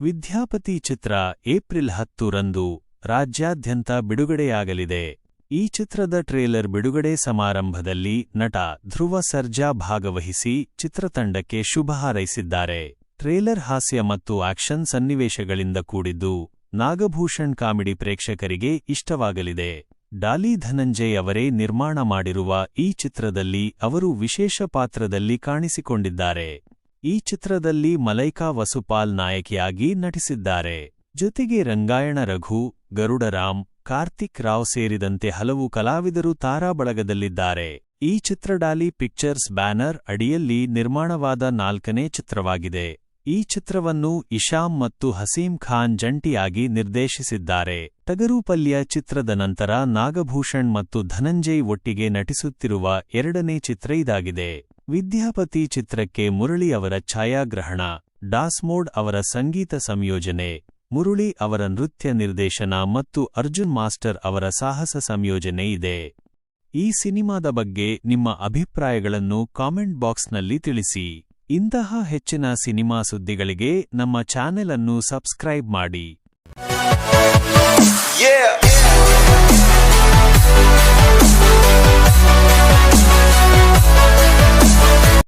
ವಿದ್ಯಾಪತಿ ಚಿತ್ರ April ಹತ್ತು ರಂದು ರಾಜ್ಯಾದ್ಯಂತ ಬಿಡುಗಡೆಯಾಗಲಿದೆ. ಈ ಚಿತ್ರದ ಟ್ರೇಲರ್ ಬಿಡುಗಡೆ ಸಮಾರಂಭದಲ್ಲಿ ನಟ ಧ್ರುವ ಸರ್ಜಾ ಭಾಗವಹಿಸಿ ಚಿತ್ರತಂಡಕ್ಕೆ ಶುಭ ಹಾರೈಸಿದ್ದಾರೆ. ಟ್ರೇಲರ್ ಹಾಸ್ಯ ಮತ್ತು ಆಕ್ಷನ್ ಸನ್ನಿವೇಶಗಳಿಂದ ಕೂಡಿದ್ದು ನಾಗಭೂಷಣ್ ಕಾಮಿಡಿ ಪ್ರೇಕ್ಷಕರಿಗೆ ಇಷ್ಟವಾಗಲಿದೆ. ಡಾಲಿ ಧನಂಜಯ್ ಅವರೇ ನಿರ್ಮಾಣ ಮಾಡಿರುವ ಈ ಚಿತ್ರದಲ್ಲಿ ಅವರು ವಿಶೇಷ ಪಾತ್ರದಲ್ಲಿ ಕಾಣಿಸಿಕೊಂಡಿದ್ದಾರೆ. ಈ ಚಿತ್ರದಲ್ಲಿ ಮಲೈಕಾ ವಸುಪಾಲ್ ನಾಯಕಿಯಾಗಿ ನಟಿಸಿದ್ದಾರೆ. ಜೊತೆಗೆ ರಂಗಾಯಣ ರಘು ಗರುಡರಾಮ್ ಕಾರ್ತಿಕ್ ರಾವ್ ಸೇರಿದಂತೆ ಹಲವು ಕಲಾವಿದರು ತಾರಾಬಳಗದಲ್ಲಿದ್ದಾರೆ. ಈ ಚಿತ್ರಡಾಲಿ ಪಿಕ್ಚರ್ಸ್ ಬ್ಯಾನರ್ ಅಡಿಯಲ್ಲಿ ನಿರ್ಮಾಣವಾದ ನಾಲ್ಕನೇ ಚಿತ್ರವಾಗಿದೆ. ಈ ಚಿತ್ರವನ್ನು ಇಶಾಮ್ ಮತ್ತು ಹಸೀಂ ಖಾನ್ ಜಂಟಿಯಾಗಿ ನಿರ್ದೇಶಿಸಿದ್ದಾರೆ. ಟಗರೂಪಲ್ಯ ಚಿತ್ರದ ನಂತರ ನಾಗಭೂಷಣ್ ಮತ್ತು ಧನಂಜಯ್ ಒಟ್ಟಿಗೆ ನಟಿಸುತ್ತಿರುವ ಎರಡನೇ ಚಿತ್ರ ಇದಾಗಿದೆ. ವಿದ್ಯಾಪತಿ ಚಿತ್ರಕ್ಕೆ ಮುರಳಿ ಅವರ ಛಾಯಾಗ್ರಹಣ ಡಾಸ್ಮೋಡ್ ಅವರ ಸಂಗೀತ ಸಂಯೋಜನೆ, ಮುರುಳಿ ಅವರ ನೃತ್ಯ ನಿರ್ದೇಶನ ಮತ್ತು ಅರ್ಜುನ್ ಮಾಸ್ಟರ್ ಅವರ ಸಾಹಸ ಸಂಯೋಜನೆ ಇದೆ ಈ ಸಿನಿಮಾದ ಬಗ್ಗೆ ನಿಮ್ಮ ಅಭಿಪ್ರಾಯಗಳನ್ನು ಕಾಮೆಂಟ್ ಬಾಕ್ಸ್ನಲ್ಲಿ ತಿಳಿಸಿ ಇಂತಹ ಹೆಚ್ಚಿನ ಸಿನಿಮಾ ಸುದ್ದಿಗಳಿಗೆ ನಮ್ಮ ಚಾನೆಲ್ ಅನ್ನು ಸಬ್ಸ್ಕ್ರೈಬ್ ಮಾಡಿ.